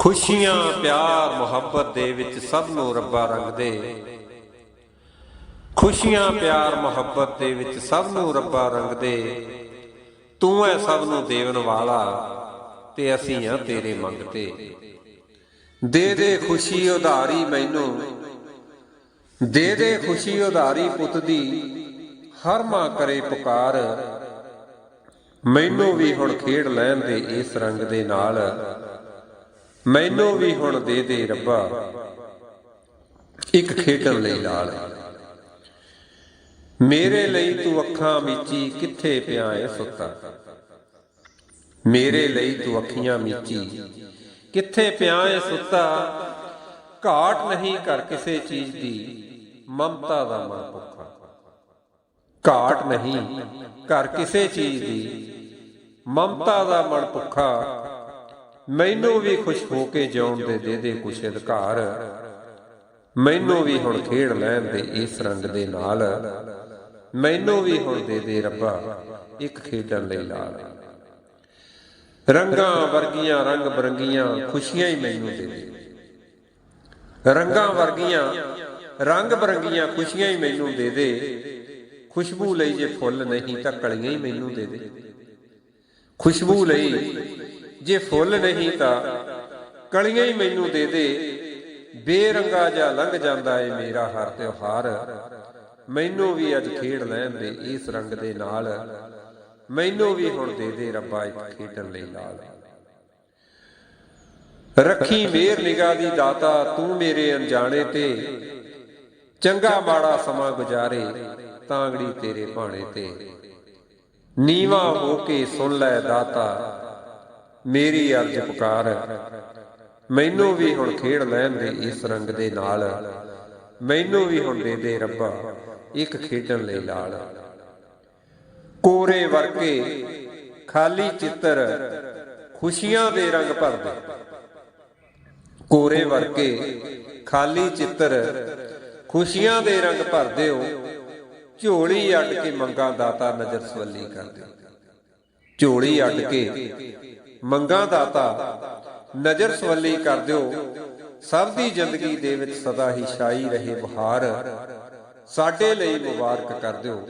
ਖੁਸ਼ੀਆਂ, ਪਿਆਰ, ਮੁਹੱਬਤ ਦੇ ਵਿੱਚ ਸਭ ਨੂੰ ਰੱਬਾ ਰੰਗ ਦੇ ਖੁਸ਼ੀਆਂ, ਪਿਆਰ, ਮੁਹੱਬਤ ਦੇ ਵਿੱਚ ਸਭ ਨੂੰ ਰੱਬਾ ਰੰਗ ਦੇ ਤੂੰ ਐ ਸਭ ਨੂੰ ਦੇਵਨ ਵਾਲਾ ਤੇ ਅਸੀਂ ਆ ਤੇਰੇ ਮੰਗਤੇ। ਦੇ ਦੇ ਖੁਸ਼ੀ ਉਧਾਰੀ ਮੈਨੂੰ। ਦੇ ਦੇ ਖੁਸ਼ੀ ਉਧਾਰੀ ਪੁੱਤ ਦੀ। ਹਰ ਮਾਂ ਕਰੇ ਪੁਕਾਰ। ਮੈਨੂੰ ਵੀ ਹੁਣ ਖੇਡ ਲੈਣ ਦੇ ਇਸ ਰੰਗ ਦੇ ਨਾਲ। ਮੈਨੂੰ ਵੀ ਹੁਣ ਦੇ ਦੇ ਰੱਬਾ। ਇੱਕ ਖੇਡਣ ਲਈ ਲਾਲ ਮੇਰੇ ਲਈ ਤੂੰ ਅੱਖਾਂ ਮੀਚੀ ਕਿੱਥੇ ਪਿਆ ਏ ਸੁੱਤਾ ਮੇਰੇ ਲਈ ਤੂੰ ਅੱਖੀਆਂ ਮੀਚੀ ਕਿੱਥੇ ਪਿਆ ਏ ਸੁੱਤਾ ਘਾਟ ਨਹੀਂ ਕਰ ਕਿਸੇ ਚੀਜ਼ ਦੀ, ਮਮਤਾ ਦਾ ਮਨ ਭੁੱਖਾ। ਘਾਟ ਨਹੀਂ ਕਰ ਕਿਸੇ ਚੀਜ਼ ਦੀ, ਮਮਤਾ ਦਾ ਮਨ ਭੁੱਖਾ ਮੈਨੂੰ ਵੀ ਖੁਸ਼ ਹੋ ਕੇ ਜਿਉਣ ਦੇ ਦੇ ਦੇ ਕੁਛ ਅਧਿਕਾਰ। ਮੈਨੂੰ ਵੀ ਹੁਣ ਖੇਡ ਲੈਣ ਦੇ ਇਸ ਰੰਗ ਦੇ ਨਾਲ। ਮੈਨੂੰ ਵੀ ਹੁਣ ਦੇ ਦੇ ਰੱਬਾ, ਇੱਕ ਖੇਡਣ ਲਈ ਲਾਲ ਰੰਗਾਂ ਵਰਗੀਆਂ, ਰੰਗ ਬਰੰਗੀਆਂ ਖੁਸ਼ੀਆਂ ਹੀ ਮੈਨੂੰ ਦੇ ਦੇ। ਰੰਗਾਂ ਵਰਗੀਆਂ, ਰੰਗ ਬਰੰਗੀਆਂ ਖੁਸ਼ੀਆਂ ਹੀ ਮੈਨੂੰ ਦੇ ਦੇ। ਖੁਸ਼ਬੂ ਲਈ ਜੇ ਫੁੱਲ ਨਹੀਂ ਤਾਂ ਕਲੀਆਂ ਹੀ ਮੈਨੂੰ ਦੇ ਦੇ। ਖੁਸ਼ਬੂ ਲਈ ਜੇ ਫੁੱਲ ਨਹੀਂ ਤਾਂ ਕਲੀਆਂ ਹੀ ਮੈਨੂੰ ਦੇ ਦੇ। ਬੇਰੰਗਾ ਜਾਂ ਲੰਘ ਜਾਂਦਾ ਏ ਮੇਰਾ ਹਰ ਤਿਉਹਾਰ। ਮੈਨੂੰ ਵੀ ਅੱਜ ਖੇਡ ਲੈਣ ਦੇ ਇਸ ਰੰਗ ਦੇ ਨਾਲ। ਮੈਨੂੰ ਵੀ ਹੁਣ ਦੇ ਦੇ ਰੱਬਾ ਇੱਕ ਖੇਡਣ ਲਈ ਲਾਲ ਰੱਖੀ ਮੇਰ ਨਿਗਾਹ ਦੀ ਦਾਤਾ, ਤੂੰ ਮੇਰੇ ਅਣਜਾਣੇ ਤੇ। ਚੰਗਾ ਮਾੜਾ ਸਮਾਂ ਗੁਜ਼ਾਰੇ, ਤਾਂਗੜੀ ਤੇਰੇ ਭਾਣੇ ਤੇ। ਨੀਵਾ ਹੋ ਕੇ ਸੁਣ ਲੈ ਦਾਤਾ ਮੇਰੀ ਅਰਜ ਪੁਕਾਰ ਮੈਨੂੰ ਵੀ ਹੁਣ ਖੇਡ ਲੈਣ ਦੇ ਇਸ ਰੰਗ ਦੇ ਨਾਲ। ਮੈਨੂੰ ਵੀ ਹੁਣ ਦੇ ਦੇ ਰੱਬਾ, ਇੱਕ ਖੇਡਣ ਲਈ ਲਾਲ ਕੋਰੇ ਵਰਗੇ ਖਾਲੀ ਚਿੱਤਰ, ਖੁਸ਼ੀਆਂ ਦੇ ਰੰਗ ਭਰਦੇ। ਕੋਰੇ ਵਰਗੇ ਖਾਲੀ ਚਿੱਤਰ, ਖੁਸ਼ੀਆਂ ਦੇ ਰੰਗ ਭਰਦੇ ਹੋ। ਝੋਲੀ ਅੱਡ ਕੇ ਮੰਗਾ ਦਾਤਾ ਨਜ਼ਰ ਸਵੱਲੀ ਕਰਦੇ। ਝੋਲੀ ਅੱਡ ਕੇ। ਮੰਗਾ ਦਾਤਾ, ਨਜ਼ਰ ਸਵੱਲੀ ਕਰ ਦਿਓ। ਸਭ ਦੀ ਜ਼ਿੰਦਗੀ ਦੇ ਵਿੱਚ ਸਦਾ ਹੀ ਛਾਈ ਰਹੇ ਬਹਾਰ ਸਾਡੇ ਲਈ ਮੁਬਾਰਕ ਕਰ ਦਿਓ।